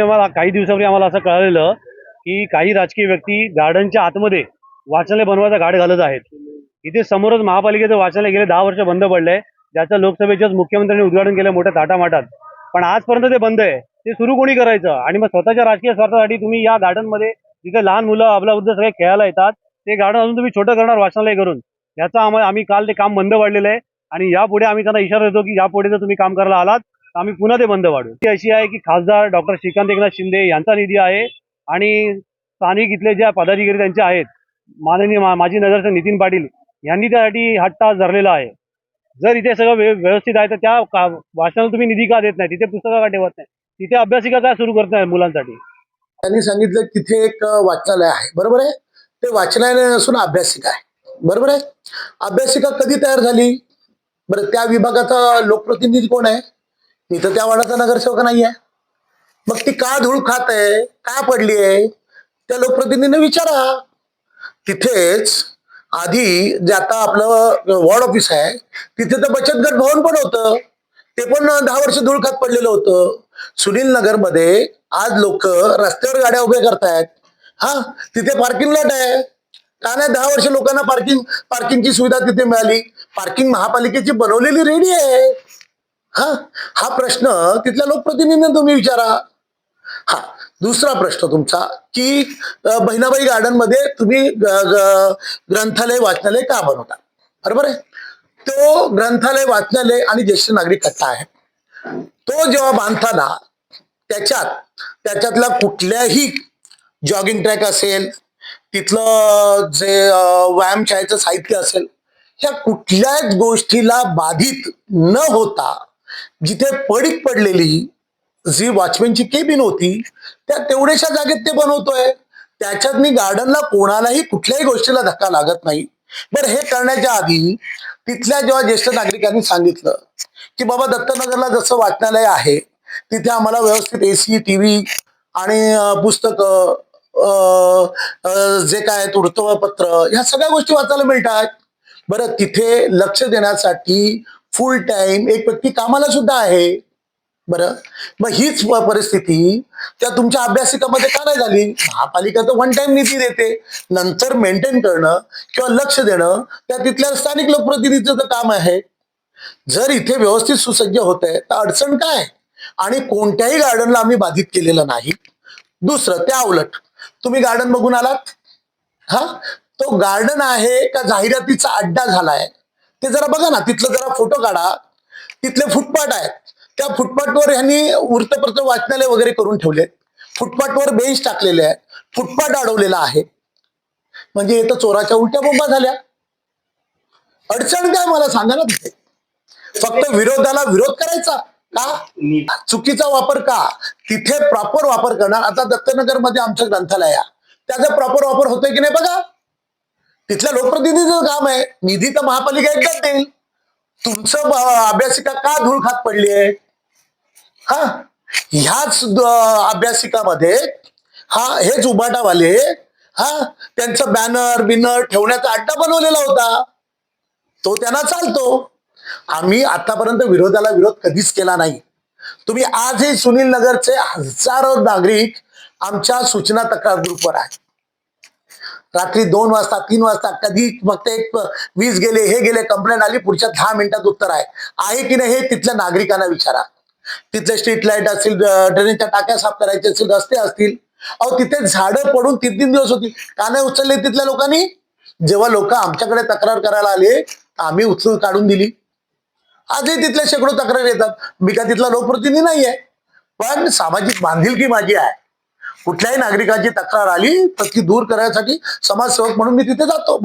दिवसापूर्वी आम्हाला काही दिवसापूर्वी आम्हाला असं कळलेलं की काही राजकीय व्यक्ती गार्डनच्या आतमध्ये वाचनालय बनवायचा घाट घालत आहेत. इथे समोरच महापालिकेचं वाचनालय गेले दहा वर्ष बंद पडलंय. ज्याचं लोकसभेच्याच मुख्यमंत्र्यांनी उद्घाटन केलं मोठ्या थाटामाटात. पण आजपर्यंत ते बंद आहे. ते सुरू कोणी करायचं? आणि मग स्वतःच्या राजकीय स्वार्थासाठी तुम्ही या गार्डनमध्ये जिथे लहान मुलं अबलावृद्ध सगळे खेळायला येतात. ते गार्डन अजून तुम्ही छोटं करणार वाचनालय करून. याचा आम्हाला आम्ही काल ते काम बंद पडलेलं आहे. आणि यापुढे आम्ही त्यांना इशारा देतो की यापुढे जर तुम्ही काम करायला आलात आम्ही पुन्हा ते बंद वाढू ती अशी आहे की खासदार डॉक्टर श्रीकांत एकनाथ शिंदे यांचा निधी आहे आणि स्थानिक इथले ज्या पदाधिकारी त्यांचे आहेत माननीय माजी नगरसेवक नितीन पाटील यांनी त्यासाठी हट्टा धरलेला आहे. जर इथे सगळं व्यवस्थित आहे तर त्या का- वाचनाला तुम्ही निधी का देत नाही? तिथे पुस्तकं का ठेवत नाही? तिथे अभ्यासिका का सुरू करत नाही मुलांसाठी? त्यांनी सांगितलं तिथे एक वाचनालय आहे. बरोबर आहे? ते वाचनालय नसून अभ्यासिका आहे. बरोबर आहे? अभ्यासिका कधी तयार झाली? बरं त्या विभागाचा लोकप्रतिनिधी कोण आहे? इथं त्या वाड्याचा नगरसेवक नाही आहे मग ती का धूळ खात आहे का पडली आहे त्या लोकप्रतिनिधीने विचारा. तिथेच आधी जे आता आपलं वॉर्ड ऑफिस आहे तिथे तर बचत गट भवन पण होतं. ते पण दहा वर्ष धूळ खात पडलेलं होतं. सुनील नगरमध्ये आज लोक रस्त्यावर गाड्या उभ्या करतायत. हा तिथे पार्किंग लॉट आहे. का नाही दहा वर्ष लोकांना पार्किंग पार्किंगची सुविधा तिथे मिळाली. पार्किंग महापालिकेची बनवलेली रेडी आहे. हा हा प्रश्न तिथल्या लोकप्रतिनिधींना तुम्ही विचारा. हा दुसरा प्रश्न तुमचा की बहिणाबाई गार्डनमध्ये तुम्ही ग्रंथालय वाचनालय का बनवता? बरोबर आहे? तो ग्रंथालय वाचनालय आणि ज्येष्ठ नागरिक कट्टा आहे. तो जेव्हा बांधताना त्याच्यात त्याच्यातला कुठल्याही जॉगिंग ट्रॅक असेल तिथलं जे व्यायामशाळेचं साहित्य असेल ह्या कुठल्याच गोष्टीला बाधित न होता जिथे पडीक पडलेली जी वॉचमॅनची केबिन होती त्या तेवढ्याशा जागेत ते बनवतोय. त्याच्यात मी गार्डनला कोणालाही कुठल्याही गोष्टीला धक्का लागत नाही. बरं हे करण्याच्या आधी तिथल्या जेव्हा ज्येष्ठ नागरिकांनी सांगितलं की बाबा दत्तनगरला जसं वाचनालय आहे तिथे आम्हाला व्यवस्थित एसी टीव्ही आणि पुस्तकं जे काय वृत्तपत्र ह्या सगळ्या गोष्टी वाचायला मिळतात. बरं तिथे लक्ष देण्यासाठी फुल टाइम एक व्यक्ती कामाला सुद्धा आहे. बरं? मग हीच परिस्थिती त्या तुमच्या अभ्यासिकामध्ये का नाही झाली? महापालिका तर वन टाइम निधी देते. नंतर मेंटेन करणं किंवा लक्ष देणं त्या तिथल्या स्थानिक लोकप्रतिनिधीचं तर काम आहे. जर इथे व्यवस्थित सुसज्ज होत आहे तर अडचण काय? आणि कोणत्याही गार्डनला आम्ही बाधित केलेलं नाही. दुसरं त्या उलट. तुम्ही गार्डन बघून आलात? हा? तो गार्डन आहे का जाहिरातीचा अड्डा झालाय? ते जरा बघा ना तिथलं जरा फोटो काढा. तिथले फुटपाथ आहेत. त्या फुटपाथवर ह्यांनी वृत्तपत्र वाचनालय वगैरे करून ठेवले फुटपाथवर बेंच टाकलेले आहेत. फुटपाथ अडवलेला आहे. म्हणजे तर चोराच्या उलट्या बोंबा झाल्या. अडचण काय मला सांगा ना तिथे. फक्त विरोधाला विरोध करायचा का? चुकीचा वापर का? तिथे प्रॉपर वापर करणार. आता दत्तनगरमध्ये आमचं ग्रंथालय त्याचा प्रॉपर वापर होतोय की नाही बघा? तिथल्या लोकप्रतिनिधीचं काम आहे. निधी तर महापालिका एकदाच देईल. तुमचं अभ्यासिका का धूळ खात पडली आहे हा? ह्याच अभ्यासिकामध्ये हा हेच उबाटावाले हा त्यांचं बॅनर बिनर ठेवण्याचा अड्डा बनवलेला होता. तो त्यांना चालतो. आम्ही आतापर्यंत विरोधाला विरोध कधीच केला नाही. तुम्ही आजही सुनील नगरचे हजारो नागरिक आमच्या सूचना तक्रार ग्रुपवर आहे रात्री दोन वाजता तीन वाजता कधी फक्त एक वीज गेले हे गेले कंप्लेंट आली पुढच्या दहा मिनिटात उत्तर आहे. आहे की नाही हे तिथल्या नागरिकांना विचारा. तिथले स्ट्रीट लाइट असतील ड्रेनेजच्या टाक्या साफ करायचे असतील रस्ते असतील. अहो तिथे झाडं पडून तीन तीन दिवस होती. का नाही उचलले तिथल्या लोकांनी. जेव्हा लोक आमच्याकडे तक्रार करायला आले आम्ही उचलून काढून दिली. आजही तिथल्या शेकडो तक्रार येतात. मी का तिथला लोकप्रतिनिधी नाहीये. पण सामाजिक बांधिलकी माझी आहे. कुठल्याही नागरिकाची तक्रार आली तर ती दूर करण्यासाठी समाजसेवक म्हणून मी तिथे जातो.